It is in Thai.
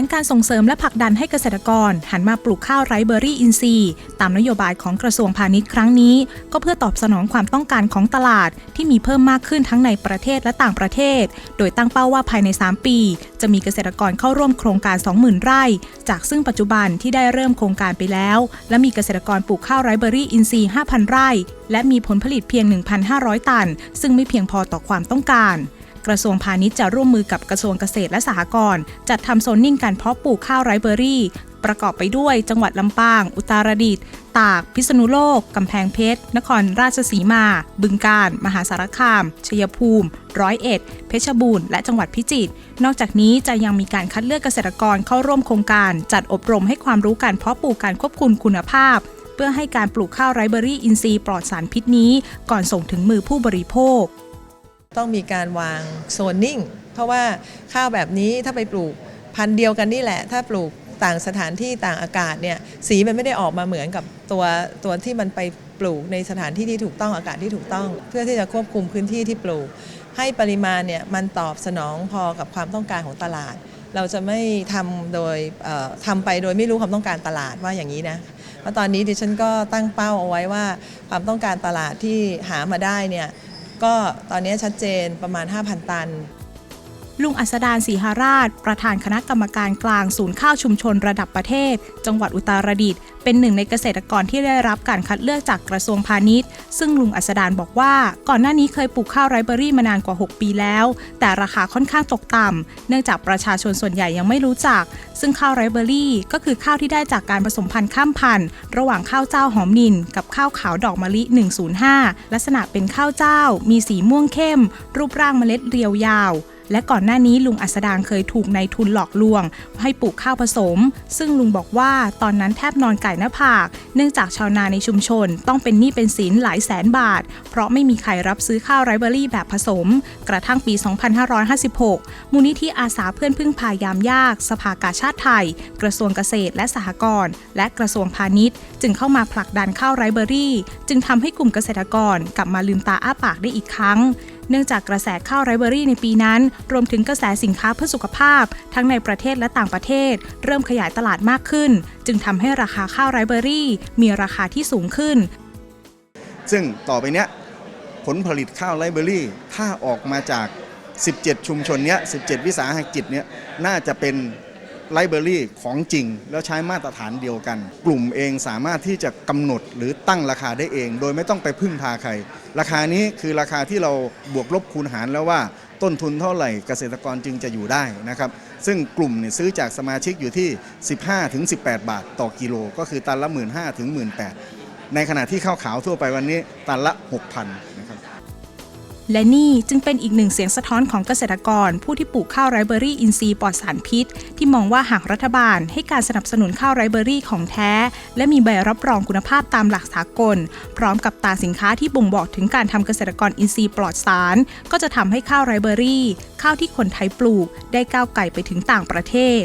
นการส่งเสริมและผลักดันให้เกษตรกร หันมาปลูกข้าวไรซ์เบอร์รี่อินทรีย์ ตามนโยบายของกระทรวงพาณิชย์ครั้งนี้ ก็เพื่อตอบสนองความต้องการของตลาด ที่มีเพิ่มมากขึ้นทั้งในประเทศและต่างประเทศ โดยตั้งเป้าว่าภายใน 3 ปี จะมีเกษตรกรเข้าร่วมโครงการ 20,000 ไร่ จากซึ่งปัจจุบันที่ได้เริ่มโครงการไปแล้ว และมีเกษตรกรปลูกข้าวไรซ์เบอร์รี่อินทรีย์ 5,000 ไร่ และมีผลผลิตเพียง 1,500 ตัน ซึ่งไม่เพียงพอต่อความต้องการ กระทรวงพาณิชย์จะร่วมมือกับกระทรวงเกษตรและสหกรณ์จัดทำโซนนิ่งการเพาะปลูกข้าวไรเบอร์รี่ ประกอบไปด้วย จังหวัดลำปาง อุตรดิตถ์ตาก พิษณุโลก กำแพงเพชร นครราชสีมา บึงกาฬ มหาสารคาม ชัยภูมิ ร้อยเอ็ด เพชรบูรณ์ และจังหวัดพิจิตร นอกจากนี้จะยังมีการคัดเลือกเกษตรกรเข้าร่วมโครงการ จัดอบรมให้ความรู้การเพาะปลูกการควบคุมคุณภาพ เพื่อให้การปลูกข้าวไรเบอร์รี่อินทรีย์ปลอดสารพิษนี้ ก่อนส่งถึงมือผู้บริโภค ต้องมีการวางโซนนิ่ง เพราะว่าข้าวแบบนี้ถ้าไปปลูกพันธุ์เดียวกันนี่แหละ ถ้าปลูกต่างสถานที่ต่างอากาศเนี่ยสีมันไม่ได้ออกมาเหมือนกับตัวตัวที่มันไปปลูกในสถานที่ที่ถูกต้องอากาศที่ถูกต้อง เพื่อที่จะควบคุมพื้นที่ที่ปลูก ให้ปริมาณเนี่ยมันตอบสนองพอกับความต้องการของตลาด เราจะไม่ทำโดยเอ่อทำไปโดยไม่รู้ความต้องการตลาดว่าอย่างนี้นะเพราะตอนนี้ดิฉันก็ตั้งเป้าเอาไว้ว่าความต้องการตลาดที่หามาได้เนี่ย ก็ตอนนี้ชัดเจนประมาณ 5,000 ตัน ลุงอัสดานศรีหาราช ประธานคณะกรรมการกลางศูนย์ข้าวชุมชนระดับประเทศ จังหวัดอุตรดิตถ์เป็นหนึ่งในเกษตรกรที่ได้รับการคัดเลือกจากกระทรวงพาณิชย์ ซึ่งลุงอัสดานบอกว่า ก่อนหน้านี้เคยปลูกข้าวไรเบอรี่มานานกว่า 6 ปีแล้ว แต่ราคาค่อนข้างตกต่ำเนื่องจากประชาชนส่วนใหญ่ยังไม่รู้จัก ซึ่งข้าวไรเบอรี่ ก็คือข้าวที่ได้จากการผสมพันธุ์ข้ามพันธุ์ ระหว่างข้าวเจ้าหอมนินกับข้าวขาวดอกมะลิ 105 ลักษณะเป็นข้าวเจ้า มีสีม่วงเข้ม รูปร่างเมล็ดเรียวยาว และก่อนหน้านี้ลุงอัสดางเคยถูกนายทุนหลอกลวง ให้ปลูกข้าวผสม ซึ่งลุงบอกว่าตอนนั้นแทบนอนไก่หน้าผาก เนื่องจากชาวนาในชุมชน ต้องเป็นหนี้เป็นสินหลายแสนบาท เพราะไม่มีใครรับซื้อข้าวไรเบอรี่แบบผสม กระทั่งปี 2556 มูลนิธิอาสาเพื่อนพึ่งพายามยาก สภากาชาติไทย กระทรวงเกษตรและสหกรณ์และกระทรวงพาณิชย์ จึงเข้ามาผลักดันข้าวไรเบอรี่ จึงทำให้กลุ่มเกษตรกรกลับมาลืมตาอ้าปากได้อีกครั้งเนื่องจากกระแสข้าวไรเบอรี่ในปีนั้น รวมถึงกระแสสินค้าเพื่อสุขภาพ ทั้งในประเทศและต่างประเทศ เริ่มขยายตลาดมากขึ้น จึงทำให้ราคาข้าวไรเบอรี่ มีราคาที่สูงขึ้น ซึ่งต่อไปเนี้ยผลผลิตข้าวไรเบอรี่ ถ้าออกมาจาก 17 ชุมชนเนี้ย 17 วิสาหกิจเนี้ยน่าจะเป็น ไรซ์เบอรี่ของจริง แล้วใช้มาตรฐานเดียวกัน กลุ่มเองสามารถที่จะกำหนดหรือตั้งราคาได้เอง โดยไม่ต้องไปพึ่งพาใคร ราคานี้คือราคาที่เราบวกลบคูณหารแล้วว่าต้นทุนเท่าไหร่เกษตรกรจึงจะอยู่ได้นะครับ ซึ่งกลุ่มเนี่ยซื้อจากสมาชิกอยู่ที่ 15-18 บาทต่อกิโล ก็คือตันละ 1 5 0 0 0ถึง18,000ในขณะที่ข้าวขาวทั่วไปวันนี้ตันละ 6,000น และนี่จึงเป็นอีกหนึ่งเสียงสะท้อนของเกษตรกร ผู้ที่ปลูกข้าวไรเบอรี่อินทรีย์ปลอดสารพิษ ที่มองว่าหากรัฐบาลให้การสนับสนุนข้าวไรเบอรี่ของแท้ และมีใบรับรองคุณภาพตามหลักสากล พร้อมกับตาสินค้าที่บ่งบอกถึงการทำเกษตรกรอินทรีย์ปลอดสาร ก็จะทำให้ข้าวไรเบอรี่ ข้าวที่คนไทยปลูก ได้ก้าวไกลไปถึงต่างประเทศ